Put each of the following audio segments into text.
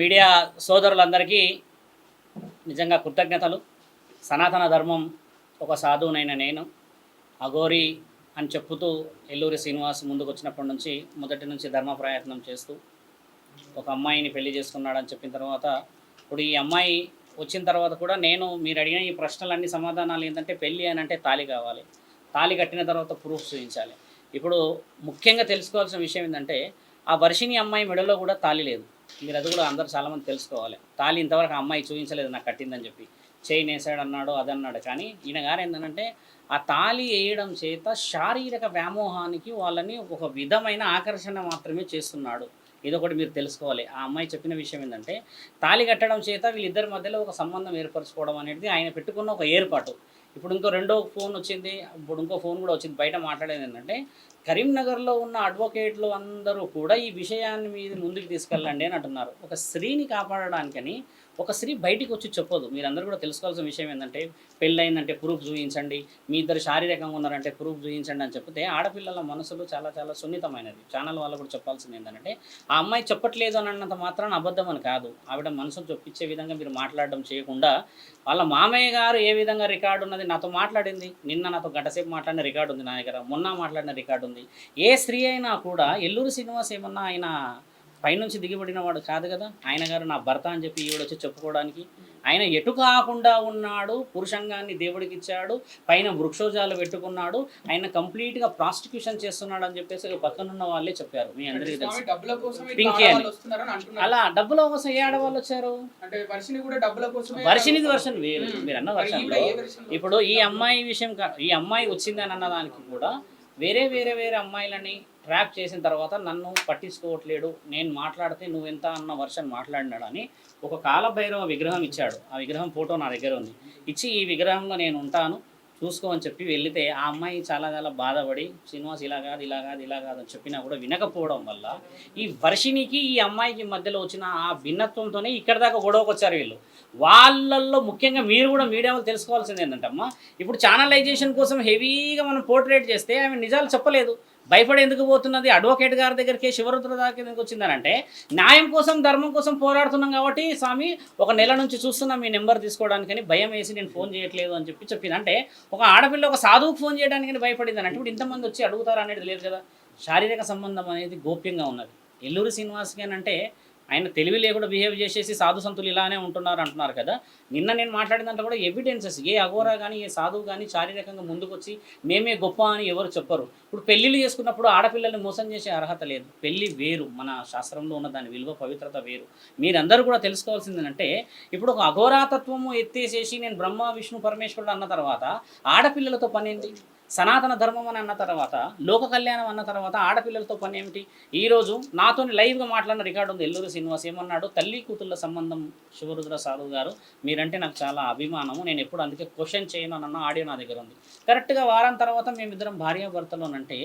Media సోదరులందరికీ నిజంగా కృతజ్ఞతలు. సనాతన ధర్మం ఒక సాధువునైన నేను అఘోరి అని చెప్పుతూ ఎల్లూరి శ్రీనివాస్ ముందుకు వచ్చినప్పటి నుంచి మొదటి నుంచి ధర్మ ప్రయత్నం చేస్తూ ఒక అమ్మాయిని పెళ్ళి చేసుకున్నాడని చెప్పిన తర్వాత ఇప్పుడు ఈ అమ్మాయి వచ్చిన తర్వాత కూడా నేను మీరు అడిగిన ఈ ప్రశ్నలన్నీ సమాధానాలు ఏంటంటే పెళ్ళి అని అంటే తాళి కావాలి. తాళి కట్టిన తర్వాత ప్రూఫ్ చూపించాలి. ఇప్పుడు ముఖ్యంగా తెలుసుకోవాల్సిన విషయం ఏంటంటే ఆ వర్షిని అమ్మాయి మెడలో కూడా తాళి లేదు. మీరు అది కూడా అందరూ చాలామంది తెలుసుకోవాలి. తాళి ఇంతవరకు ఆ అమ్మాయి చూపించలేదు నాకు కట్టిందని చెప్పి. చైన్ వేసాడు అన్నాడు అదన్నాడు కానీ ఈయన గారు ఏంటంటే ఆ తాళి వేయడం చేత శారీరక వ్యామోహానికి వాళ్ళని ఒక విధమైన ఆకర్షణ మాత్రమే చేస్తున్నాడు. ఇదొకటి మీరు తెలుసుకోవాలి. ఆ అమ్మాయి చెప్పిన విషయం ఏంటంటే తాళి కట్టడం చేత వీళ్ళిద్దరి మధ్యలో ఒక సంబంధం ఏర్పరచుకోవడం అనేది ఆయన పెట్టుకున్న ఒక ఏర్పాటు. ఇప్పుడు ఇంకో రెండో ఫోన్ వచ్చింది ఇప్పుడు ఇంకో ఫోన్ కూడా వచ్చింది బయట మాట్లాడేది ఏంటంటే కరీంనగర్లో ఉన్న అడ్వకేట్లు అందరూ కూడా ఈ విషయాన్ని మీద ముందుకు తీసుకెళ్ళండి అని అంటున్నారు. ఒక స్త్రీని కాపాడడానికని ఒక స్త్రీ బయటికి వచ్చి చెప్పదు మీరందరూ కూడా తెలుసుకోవాల్సిన విషయం ఏంటంటే పెళ్ళయిందంటే ప్రూఫ్ చూపించండి మీ ఇద్దరు శారీరకంగా ఉన్నారంటే ప్రూఫ్ చూపించండి అని చెప్తే ఆడపిల్లల మనసులు చాలా చాలా సున్నితమైనది ఛానల్ వాళ్ళు కూడా చెప్పాల్సింది ఏంటంటే ఆ అమ్మాయి చెప్పట్లేదు అని అన్నంత మాత్రాన అబద్ధం అని కాదు. ఆవిడ మనసును చొప్పించే విధంగా మీరు మాట్లాడడం చేయకుండా వాళ్ళ మామయ్య గారు ఏ విధంగా రికార్డు ఉన్నది నాతో మాట్లాడింది. నిన్న నాతో గంటసేపు మాట్లాడిన రికార్డు ఉంది నా దగ్గర మొన్న మాట్లాడిన రికార్డు ఉంది. ఏ స్త్రీ అయినా కూడా ఎల్లూరు శ్రీనివాస్ ఏమన్నా ఆయన పైనుంచి దిగిపడిన వాడు కాదు కదా. ఆయన గారు నా భర్త అని చెప్పి ఈవిడ వచ్చి చెప్పుకోవడానికి. ఆయన ఎటు కాకుండా ఉన్నాడు పురుషంగాన్ని దేవుడికి ఇచ్చాడు పైన వృక్షోజాలు పెట్టుకున్నాడు ఆయన కంప్లీట్గా ప్రాస్టిక్యూషన్ చేస్తున్నాడు అని చెప్పేసి పక్కనున్న వాళ్ళే చెప్పారు. మీ అందరికీ తెలుసు. పింకీ అలా డబ్బుల కోసం ఏ ఆడవాళ్ళు వచ్చారు? వర్షనిది వర్షన్ వేరు. మీరు అన్న లో ఇప్పుడు ఈ అమ్మాయి విషయం ఈ అమ్మాయి వచ్చిందని అన్నదానికి కూడా వేరే వేరే వేరే అమ్మాయిలని ట్రాప్ చేసిన తర్వాత నన్ను పట్టించుకోవట్లేడు నేను మాట్లాడితే నువ్వెంత అన్న వర్షన్ మాట్లాడినాడు అని ఒక కాలభైరవ విగ్రహం ఇచ్చాడు. ఆ విగ్రహం ఫోటో నా దగ్గర ఉంది. ఇచ్చి ఈ విగ్రహంలో నేను ఉంటాను చూసుకో అని చెప్పి వెళితే ఆ అమ్మాయి చాలా చాలా బాధపడి శ్రీనివాస్ ఇలా కాదు ఇలా కాదు ఇలా కాదు అని చెప్పినా కూడా వినకపోవడం వల్ల ఈ వర్షినికి ఈ అమ్మాయికి మధ్యలో వచ్చిన ఆ భిన్నత్వంతోనే ఇక్కడ దాకా గొడవకు వచ్చారు వీళ్ళు. వాళ్ళల్లో ముఖ్యంగా మీరు కూడా మీడియా వాళ్ళు తెలుసుకోవాల్సింది ఏంటంటమ్మా? ఇప్పుడు ఛానలైజేషన్ కోసం హెవీగా మనం పోర్ట్రేట్ చేస్తే ఆమె నిజాలు చెప్పలేదు. భయపడి ఎందుకు పోతున్నది అడ్వకేట్ గారి దగ్గరికి శివరుద్ర దాకా ఎందుకు వచ్చిందనంటే న్యాయం కోసం ధర్మం కోసం పోరాడుతున్నాం కాబట్టి స్వామి ఒక నెల నుంచి చూస్తున్నా మీ నెంబర్ తీసుకోవడానికని భయం వేసి నేను ఫోన్ చేయట్లేదు అని చెప్పి చెప్పింది. అంటే ఒక ఆడపిల్ల ఒక సాధువుకు ఫోన్ చేయడానికని భయపడింది అని ఇప్పుడు ఇంతమంది వచ్చి అడుగుతారు అనేది లేదు కదా. శారీరక సంబంధం అనేది గోప్యంగా ఉన్నది. ఎల్లూరు శ్రీనివాస్ గారు అంటే ఆయన తెలివి లేకుండా బిహేవ్ చేసేసి సాధు సంతులు ఇలానే ఉంటున్నారు అంటున్నారు కదా. నిన్న నేను మాట్లాడిన దాంట్లో కూడా ఎవిడెన్సెస్ ఏ అఘోరా కానీ ఏ సాధువు కానీ శారీరకంగా ముందుకొచ్చి మేమే గొప్ప అని ఎవరు చెప్పరు. ఇప్పుడు పెళ్ళిళ్ళు చేసుకున్నప్పుడు ఆడపిల్లల్ని మోసం చేసే అర్హత లేదు. పెళ్ళి వేరు మన శాస్త్రంలో ఉన్న దాని విలువ పవిత్రత వేరు. మీరందరూ కూడా తెలుసుకోవాల్సింది ఏంటంటే ఇప్పుడు ఒక అఘోరాతత్వము ఎత్తేసేసి నేను బ్రహ్మ విష్ణు పరమేశ్వరుడు అన్న తర్వాత ఆడపిల్లలతో పని ఏంటి? సనాతన ధర్మం అని అన్న తర్వాత లోక కళ్యాణం అన్న తర్వాత ఆడపిల్లలతో పని ఏమిటి? ఈరోజు నాతో లైవ్గా మాట్లాడిన రికార్డు ఉంది. ఎల్లూరు శ్రీనివాస్ ఏమన్నాడు? తల్లి కూతుళ్ళ సంబంధం శివరుద్ర సాధువు గారు మీరంటే నాకు చాలా అభిమానము. నేను ఎప్పుడు అందుకే క్వశ్చన్ చేయను అన్న ఆడియో నా దగ్గర ఉంది. కరెక్ట్గా వారం తర్వాత మేమిద్దరం భార్యాభర్తలోనంటే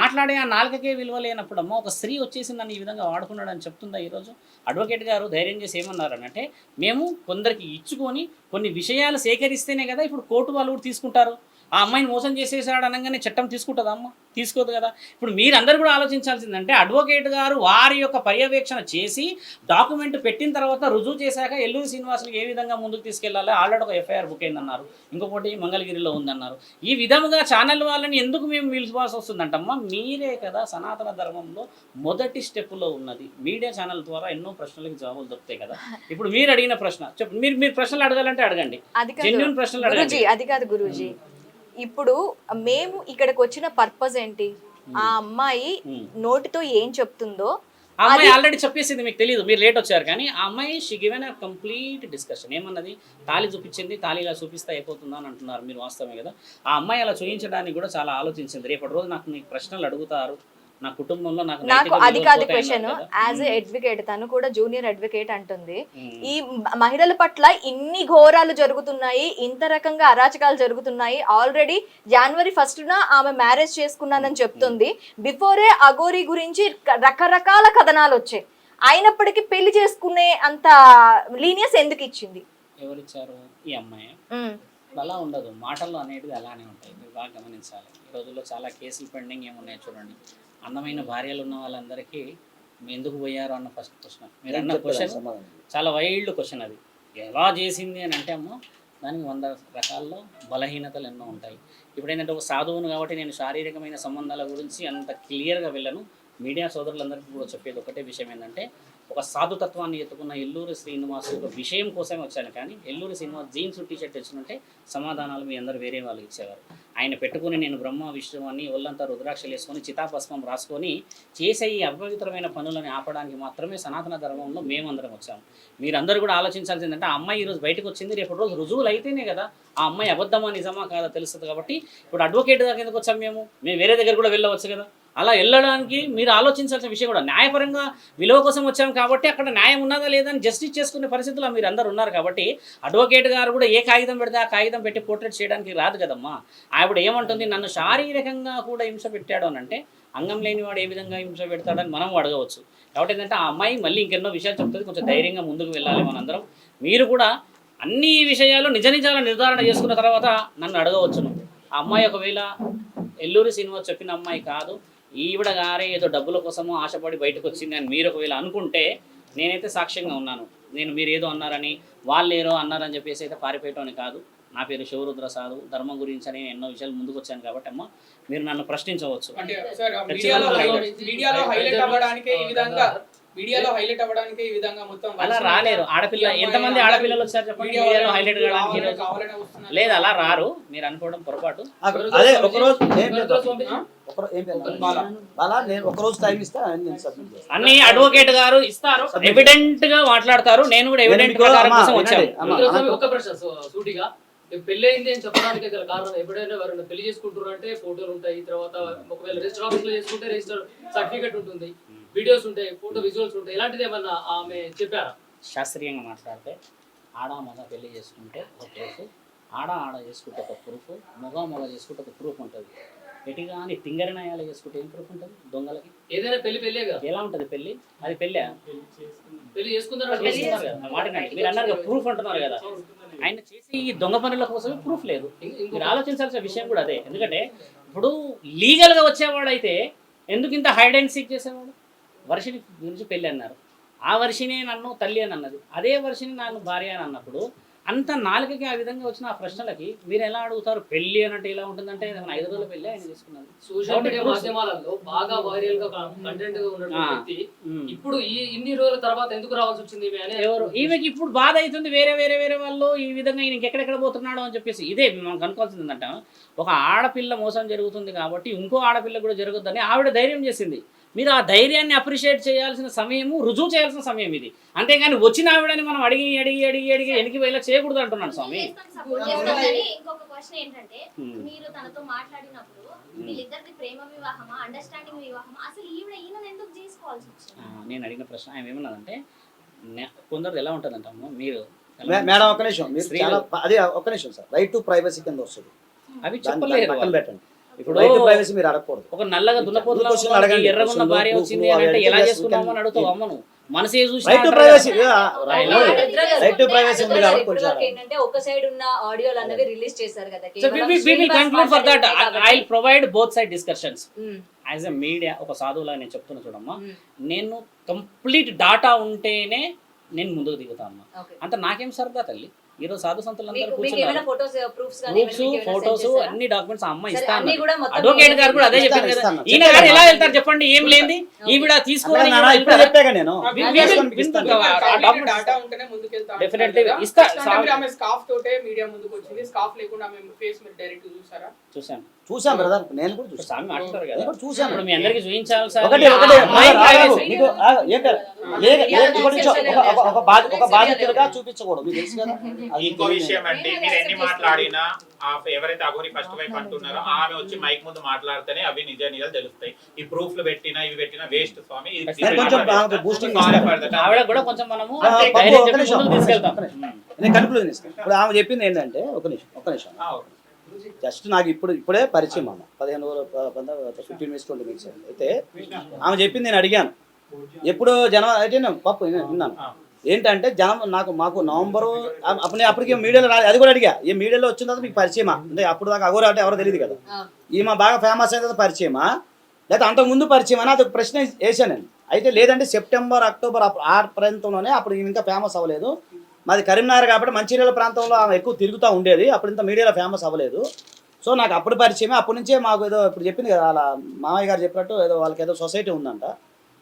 మాట్లాడే ఆ నాలుగకే విలువ లేనప్పుడు అమ్మ ఒక స్త్రీ వచ్చేసి నన్ను ఈ విధంగా వాడుకున్నాడని చెప్తుందా ఈరోజు అడ్వకేట్ గారు ధైర్యం చేసి ఏమన్నారనంటే మేము కొందరికి ఇచ్చుకొని కొన్ని విషయాలు సేకరిస్తేనే కదా ఇప్పుడు కోర్టు వాళ్ళు కూడా తీసుకుంటారు. ఆ అమ్మాయిని మోసం చేసేసాడు అనగానే చట్టం తీసుకుంటుందా అమ్మ? తీసుకోదు కదా. ఇప్పుడు మీరందరూ కూడా ఆలోచించాల్సిందంటే అడ్వకేట్ గారు వారి యొక్క పర్యవేక్షణ చేసి డాక్యుమెంట్ పెట్టిన తర్వాత రుజువు చేశాక ఎల్లూరి శ్రీనివాసులు ఏ విధంగా ముందుకు తీసుకెళ్ళాలి ఆల్రెడీ ఒక ఎఫ్ఐఆర్ బుక్ అయిందన్నారు. ఇంకొకటి మంగళగిరిలో ఉందన్నారు. ఈ విధముగా ఛానల్ వాళ్ళని ఎందుకు మేము పిలుచుకోవాల్సి వస్తుందంటమ్మా? మీరే కదా సనాతన ధర్మంలో మొదటి స్టెప్లో ఉన్నది. మీడియా ఛానల్ ద్వారా ఎన్నో ప్రశ్నలకు జవాబులు దొరుకుతాయి కదా. ఇప్పుడు మీరు అడిగిన ప్రశ్న చెప్పు మీరు మీరు ప్రశ్నలు అడగాలంటే అడగండి. జెన్యున్ ప్రశ్నలు అడగండి. అది కాదు గురూజీ. ఇప్పుడు మేము ఇక్కడికి వచ్చిన పర్పస్ ఏంటి? ఆ అమ్మాయి ఉమ్. నోటితో ఏం చెప్తుందో ఆ అమ్మాయి ఆల్రెడీ చెప్పేసింది మీకు తెలియదు మీరు లేట్ వచ్చారు కానీ ఆ అమ్మాయి she given a complete discussion ఏమన్నది? తాళి చూపించింది తాళి ఇలా చూపిస్తే అయిపోతుందా అని అంటున్నారు మీరు వాస్తవమే కదా. ఆ అమ్మాయి అలా చూపించడానికి కూడా చాలా ఆలోచించింది. రేపటి రోజు నాకు మీకు ప్రశ్నలు అడుగుతారు. నా కుటుంబంలో నాకు అది కాదు క్వశ్చన్. యాజ్ అడ్వకేట్ తను కూడా జూనియర్ అడ్వకేట్ అంటుంది. ఈ మహిళల పట్ల ఇన్ని ఘోరాలు జరుగుతున్నాయి ఇంత రకంగా అరాచకాలు జరుగుతున్నాయి. ఆల్రెడీ జనవరి ఫస్ట్ న ఆమె మ్యారేజ్ చేసుకున్నానని చెప్తుంది. బిఫోరే అగోరి గురించి రకరకాల కథనాలు వచ్చాయి. అయినప్పటికీ పెళ్ళి చేసుకునే అంత లీనియస్ ఎందుకు ఇచ్చింది? ఎవరిచ్చారు? ఈ అమ్మాయి. అలా ఉండదు. మాటల్లో అనేది అలానే ఉంటాయి. మీరు బాగా గమనించాలి. ఈ రోజుల్లో చాలా కేసులు పెండింగ్ ఏమున్నాయి చూడండి. అందమైన భార్యలు ఉన్న వాళ్ళందరికీ ఎందుకు పోయారు అన్న ఫస్ట్ క్వశ్చన్ మీరు అన్న క్వశ్చన్ చాలా వైల్డ్ క్వశ్చన్ అది. ఎలా చేసింది అని అంటే అమ్మో దానికి వంద రకాల్లో బలహీనతలు ఎన్నో ఉంటాయి. ఇప్పుడు ఏంటంటే ఒక సాధువును కాబట్టి నేను శారీరకమైన సంబంధాల గురించి అంత క్లియర్గా వెళ్ళను. మీడియా సోదరులందరికీ కూడా చెప్పేది ఒకటే విషయం ఏంటంటే ఒక సాధుతత్వాన్ని ఎత్తుకున్న ఎల్లూరి శ్రీనివాస్ ఒక విషయం కోసమే వచ్చాను. కానీ Elluri Srinivas jeans T shirt తెచ్చుకుంటే సమాధానాలు మీ అందరు వేరే వాళ్ళు ఇచ్చేవారు. ఆయన పెట్టుకుని నేను బ్రహ్మ విష్ణువాన్ని ఒళ్ళంతా రుద్రాక్షలు వేసుకొని చితాభస్మం రాసుకొని చేసే ఈ అపవిత్రమైన పనులను ఆపడానికి మాత్రమే సనాతన ధర్మంలో మేమందరం వచ్చాము. మీరందరూ కూడా ఆలోచించాల్సింది అంటే ఆ అమ్మాయి ఈరోజు బయటకు వచ్చింది రేపటి రోజు రుజువులు అయితేనే కదా ఆ అమ్మాయి అబద్ధమా నిజమా కాదా తెలుస్తుంది కాబట్టి ఇప్పుడు అడ్వకేట్ దాకా వచ్చాం వచ్చాము మేము. మేము వేరే దగ్గర కూడా వెళ్ళవచ్చు కదా. అలా వెళ్ళడానికి మీరు ఆలోచించాల్సిన విషయం కూడా న్యాయపరంగా విలువ కోసం వచ్చాము కాబట్టి అక్కడ న్యాయం ఉన్నదా లేదని జస్టిస్ చేసుకునే పరిస్థితుల్లో మీరు అందరు ఉన్నారు కాబట్టి అడ్వకేట్ గారు కూడా ఏ కాగితం పెడితే ఆ కాగితం పెట్టి పోర్ట్రేట్ చేయడానికి రాదు కదమ్మా. ఆవిడ ఏమంటుంది? నన్ను శారీరకంగా కూడా హింస పెట్టాడు అని అంటే అంగం లేనివాడు ఏ విధంగా హింస పెడతాడని మనం అడగవచ్చు. కాబట్టి ఏంటంటే ఆ అమ్మాయి మళ్ళీ ఇంకెన్నో విషయాలు చెప్తుంది. కొంచెం ధైర్యంగా ముందుకు వెళ్ళాలి మనందరం. మీరు కూడా అన్ని విషయాలు నిజ నిజాల నిర్ధారణ చేసుకున్న తర్వాత నన్ను అడగవచ్చును. ఆ అమ్మాయి ఒకవేళ ఎల్లూరి శ్రీనివాస్ చెప్పిన అమ్మాయి కాదు. ఈవిడ గారే ఏదో డబ్బుల కోసమో ఆశపడి బయటకు వచ్చింది అని మీరు ఒకవేళ అనుకుంటే నేనైతే సాక్ష్యంగా ఉన్నాను. నేను మీరు ఏదో అన్నారని వాళ్ళు ఏదో అన్నారని చెప్పేసి అయితే పారిపోయటం కాదు. నా పేరు శివరుద్ర సాధు ధర్మం గురించి అని ఎన్నో విషయాలు ముందుకు వచ్చాను కాబట్టి అమ్మ మీరు నన్ను ప్రశ్నించవచ్చు. మీడియాలో హైలైట్ అవ్వడానికే ఈ విధంగా మొత్తం అలా రాలేరు. ఆడపిల్ల ఎంతమంది ఆడపిల్లలు వచ్చారు చెప్పండి? మీడియాలో హైలైట్ కావడానికి ఈరోజు కావాలని వస్తున్నారు. లేదు అలా రారు. మీరు అనుకోవడం పొరపాటు. అదే ఒకరోజు ఒక అన్ని అడ్వకేట్ గారు ఇస్తారు. ఎవిడెంట్గా మాట్లాడతారు. నేను కూడా ఎవిడెంట్ ప్రకారం కోసం వచ్చాను. ఒక్క ప్రశ్న సూటిగా. అయింది అని చెప్పడానికి గల కారణం ఎప్పుడైనా ఎవరైనా పెళ్ళి చేసుకుంటారు అంటే ఫోటోలు ఉంటాయి తర్వాత ఒకవేళ రిజిస్టర్ ఆఫీస్లో చేసుకుంటే రిజిస్టర్ సర్టిఫికెట్ ఉంటుంది. వీడియోస్ ఉంటాయి ఫోటో విజువల్స్ ఉంటాయి. ఇలాంటిది ఏమన్నా ఆమె చెప్పారా? శాస్త్రీయంగా మాట్లాడితే ఆడ మగ పెళ్ళి చేసుకుంటే ఒక ప్రూఫ్ ఆడ ఆడ చేసుకుంటే ఒక ప్రూఫ్ మగ మగ చేసుకుంటే ఒక ప్రూఫ్ ఉంటుంది. ఎటు కానీ తింగరనాయాలు చేసుకుంటే ఏం ప్రూఫ్ ఉంటుంది దొంగలకి? ఏదైనా పెళ్ళి పెళ్ళే ఎలా ఉంటుంది పెళ్ళి? అది పెళ్ళి? పెళ్ళి చేసుకుంటారు చేసుకున్నారు కదా. నా మాట వినండి. మీరు అన్నారు కదా ప్రూఫ్ అంటున్నారు కదా. ఆయన చేసే ఈ దొంగ పనుల కోసమే ప్రూఫ్ లేదు. మీరు ఆలోచించాల్సిన విషయం కూడా అదే. ఎందుకంటే ఇప్పుడు లీగల్గా వచ్చేవాడైతే ఎందుకు ఇంత హైడ్ అండ్ సీక్ చేసేవాడు? వర్షిని గురించి పెళ్ళి అన్నారు. ఆ వర్షినే నన్ను తల్లి అని అన్నది. అదే వర్షిని నన్ను భార్య అని అన్నప్పుడు అంత నాలుకకి ఆ విధంగా వచ్చిన ఆ ప్రశ్నలకి మీరు ఎలా అడుగుతారు? పెళ్ళి అన్నట్టు ఎలా ఉంటుందంటే ఐదు రోజుల పెళ్ళి ఆయన తీసుకున్నది సోషల్ మీడియా మాధ్యమాలలో బాగా వైరల్గా కంటెంట్గా. వ్యక్తి. ఇప్పుడు ఈ ఇన్ని రోజుల తర్వాత ఎందుకు రావాల్సి వచ్చింది ఎవరు? ఈమెకి ఇప్పుడు బాధ అవుతుంది. వేరే వేరే వేరే వాళ్ళు ఈ విధంగా ఈయన ఎక్కడెక్కడ పోతున్నాడు అని చెప్పేసి ఇదే మనం కనుక్కోవాల్సింది ఏంటంటే ఒక ఆడపిల్ల మోసం జరుగుతుంది కాబట్టి ఇంకో ఆడపిల్ల కూడా జరుగుతుందని ఆవిడ ధైర్యం చేసింది. మీరు ఆ ధైర్యాన్ని అప్రిషియేట్ చేయాల్సిన సమయము రుజువు చేయాల్సిన సమయం ఇది. అంతేగాని వచ్చిన ఆవిడని మనం అడిగి అడిగి అడిగి అడిగి వెనక్కి వెళ్ళి చేయకూడదు అంటున్నాను స్వామి. ఇంకొక క్వశ్చన్ ఏంటంటే Hmm. మీరు తనతో మాట్లాడినప్పుడు వీళ్ళిద్దరికి ప్రేమ వివాహమా అండర్స్టాండింగ్ వివాహమా? అసలు ఈవిడ ఈయన ఎందుకు చేసుకోవాల్సి వచ్చింది? ఆ, నేను అడిగిన ప్రశ్న ఆయన ఏమన్నదంటే కొందరు ఎలా ఉంటుందంటమ్మా మీరు మేడం ఒక్క నిమిషం. మీరు చాలా అదే ఒక్క నిమిషం సార్. రైట్ టు ప్రైవసీ కింద వస్తుంది. అవి దాన్ని- చెప్పలేరు పక్కన. పెట్టండి. ఇప్పుడు రైట్ టు ప్రైవసీ మీరు అడగకూడదు. ఒక నల్లగా దున్నపోతులా అడగండి. ఎర్రగున్న భార్య వచ్చింది అవి అంటే ఎలా చేసుకున్నామని అడుగుతావు అమ్మను. మనసే చూసి రైట్ టు అంటారు ప్రైవసీ కదా. రైట్ రైట్ టు ప్రైవసీ ఉంది కాబట్టి ఇప్పుడు కొంచెం వరకు ఏంటంటే ఒక సైడ్ ఉన్న ఆడియోలు అన్నవి రిలీజ్ చేశారు కదా both side discussions. Um, as a media ఒక సాధువులా నేను చెప్తున్నా చూడమ్మా నేను కంప్లీట్ డాటా ఉంటేనే నేను ముందుకు దిగుతా అమ్మా ఓకే. అంత నాకేం సరదా తల్లి ఈరోజు సాధు సంతులందరూ కూర్చున్నారు. ఫోటోస్ ప్రూఫ్స్ ఫోటోస్ అన్ని డాక్యుమెంట్స్ అమ్మాయి సరే, ఇస్తా అన్ని అన్నది. కూడా మొత్తం అడ్వకేట్ గారు కూడా అదే ఇస్తాను, చెప్పింది కదా. ఇస్తాను. ఈయన. గారు ఎలా వెళ్తారు చెప్పండి? ఏం లేని ఈవిడ ఇస్తాను. ఇస్తా. స్కాఫ్ తోటే మీడియా ముందుకు వచ్చింది. స్కాఫ్ లేకుండా ఫేస్ మీరు డైరెక్ట్ చూసారా? చూసాను చూసాం బ్రదర్ నేను కూడా చూసాను మాట్లాడతారు కదా. చూసాను ఇప్పుడు మీ అందరికి చూపించాలి సార్ ఒకటి ఒకటి. ఏం ఒక చూపించకూడదు. మీకు తెలుసు కదా? ఇంకో విషయం అండి మీరు ఎన్ని మాట్లాడినా ఆ ఎవరైతే అఘోరి ఫస్ట్ వైఫ్ అంటున్నారో ఆమె వచ్చి మైక్ ముందు మాట్లాడితేనే అవి నిజ నిజాలు తెలుస్తాయి. ఈ ప్రూఫ్లు పెట్టినా ఇవి పెట్టినా వేస్ట్ స్వామి. ఆమె చెప్పింది ఏంటంటే ఒక నిమిషం ఒక నిమిషం. ఆ, ఓకే. జస్ట్ నాకు ఇప్పుడు ఇప్పుడే పరిచయం అమ్మ. పదిహేను ఫిఫ్టీన్ మినిట్స్ ట్వంటీ మినిట్స్ అయితే ఆమె చెప్పింది నేను అడిగాను. ఎప్పుడు జనం అయితే నేను పప్పు నేను విన్నాను. ఏంటంటే జనం నాకు మాకు నవంబరు అప్- అప్పుడు నేను అప్పటికి మీడియాలో రాలేదు అది కూడా అడిగా. ఈ మీడియాలో వచ్చిన తర్వాత మీకు పరిచయమా? అంటే అప్పుడు దాకా అగోరా అంటే ఎవరో తెలియదు కదా. ఈమె బాగా ఫేమస్ అయిన తర్వాత పరిచయమా? లేకపోతే అంతకు ముందు పరిచయమా? అని అదొక ప్రశ్న వేసాను నేను. అయితే లేదంటే సెప్టెంబర్ అక్టోబర్ ఆ ప్రాంతంలోనే అప్పుడు ఇంకా ఫేమస్ అవ్వలేదు. మాది కరీంనగర్ కాబట్టి మంచిర్యాల ప్రాంతంలో ఆమె ఎక్కువ తిరుగుతూ ఉండేది. అప్పుడు ఇంత మీడియాలో ఫేమస్ అవ్వలేదు. సో నాకు అప్పుడు పరిచయమే. అప్పటి నుంచే మాకు ఏదో ఇప్పుడు చెప్పింది కదా అలా మామయ్య గారు చెప్పినట్టు ఏదో వాళ్ళకి ఏదో సొసైటీ ఉందంట.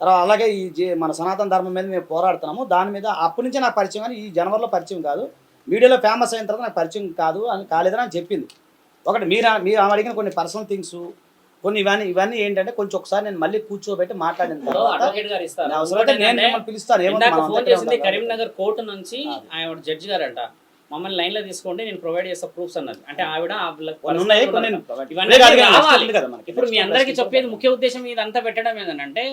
తర్వాత అలాగే ఈ జీ- మన సనాతన ధర్మం మీద మేము పోరాడుతున్నాము. దాని మీద అప్పటి నుంచే నాకు పరిచయం కానీ ఈ జనవరిలో పరిచయం కాదు. మీడియాలో ఫేమస్ అయిన తర్వాత నాకు పరిచయం కాదు అని కాలేదని అని చెప్పింది. ఒకటి మీరు మీరు ఆమె అడిగిన కొన్ని పర్సనల్ థింగ్స్ కొన్ని ఇవన్నీ ఇవన్నీ ఏంటంటే కొంచెం ఒకసారి నేను మళ్ళీ కూర్చోబెట్టి మాట్లాడిన తర్వాత నేను పిలుస్తాను. కరీంనగర్ కోర్టు నుంచి ఆవిడ జడ్జి గారంట. మమ్మల్ని లైన్లో తీసుకోండి నేను ప్రొవైడ్ చేస్తా ప్రూఫ్స్ అన్నది. అంటే ఆవిడ. ఇప్పుడు మీ అందరికీ చెప్పేది. ముఖ్య ఉద్దేశం ఇదంతా పెట్టడం ఏంటంటే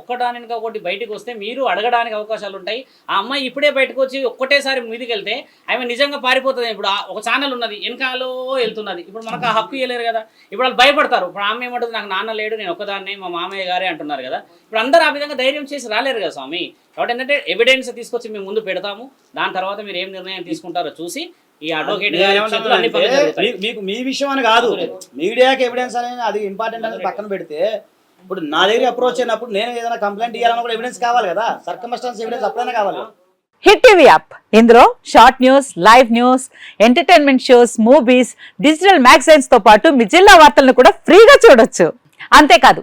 ఒక్కడానికి ఒకటి బయటకు వస్తే మీరు అడగడానికి అవకాశాలు ఉంటాయి. ఆ అమ్మాయి ఇప్పుడే బయటకు వచ్చి ఒక్కటేసారి మీదికి వెళ్తే ఆమె నిజంగా పారిపోతుంది. ఇప్పుడు ఒక ఛానల్ ఉన్నది వెనకాలో వెళ్తున్నది. ఇప్పుడు మనకు ఆ హక్కు ఇవ్వలేరు కదా. ఇప్పుడు వాళ్ళు భయపడతారు. ఇప్పుడు ఆమె ఏమంటుంది నాకు నాన్న లేడు నేను ఒక్కదాన్ని మా మామయ్య గారే అంటున్నారు కదా. ఇప్పుడు అందరూ ఆ విధంగా ధైర్యం చేసి రాలేరు కదా స్వామి. కాబట్టి ఏంటంటే ఎవిడెన్స్ తీసుకొచ్చి మేము ముందు పెడతాము. దాని తర్వాత మీరు ఏం నిర్ణయం తీసుకుంటారో చూసి ఈ అడ్వకేట్ మీకు మీ విషయం అని కాదు. మీడియాకి ఎవిడెన్స్ అనేది అది ఇంపార్టెంట్ అనేది పక్కన పెడితే ఇప్పుడు నా దగ్గర అప్రోచ్ అయినప్పుడు నేను ఏదైనా కంప్లైంట్ ఇవ్వాలన్నా కూడా ఎవిడెన్స్ కావాలి కదా. సర్కమస్టాన్స్ ఎవిడెన్స్ అప్పుడైనా కావాలి. Hit TV app. ఇందులో short news live news entertainment shows movies digital మ్యాగజైన్స్తో పాటు మీ జిల్లా వార్తలను కూడా ఫ్రీగా చూడొచ్చు. అంతేకాదు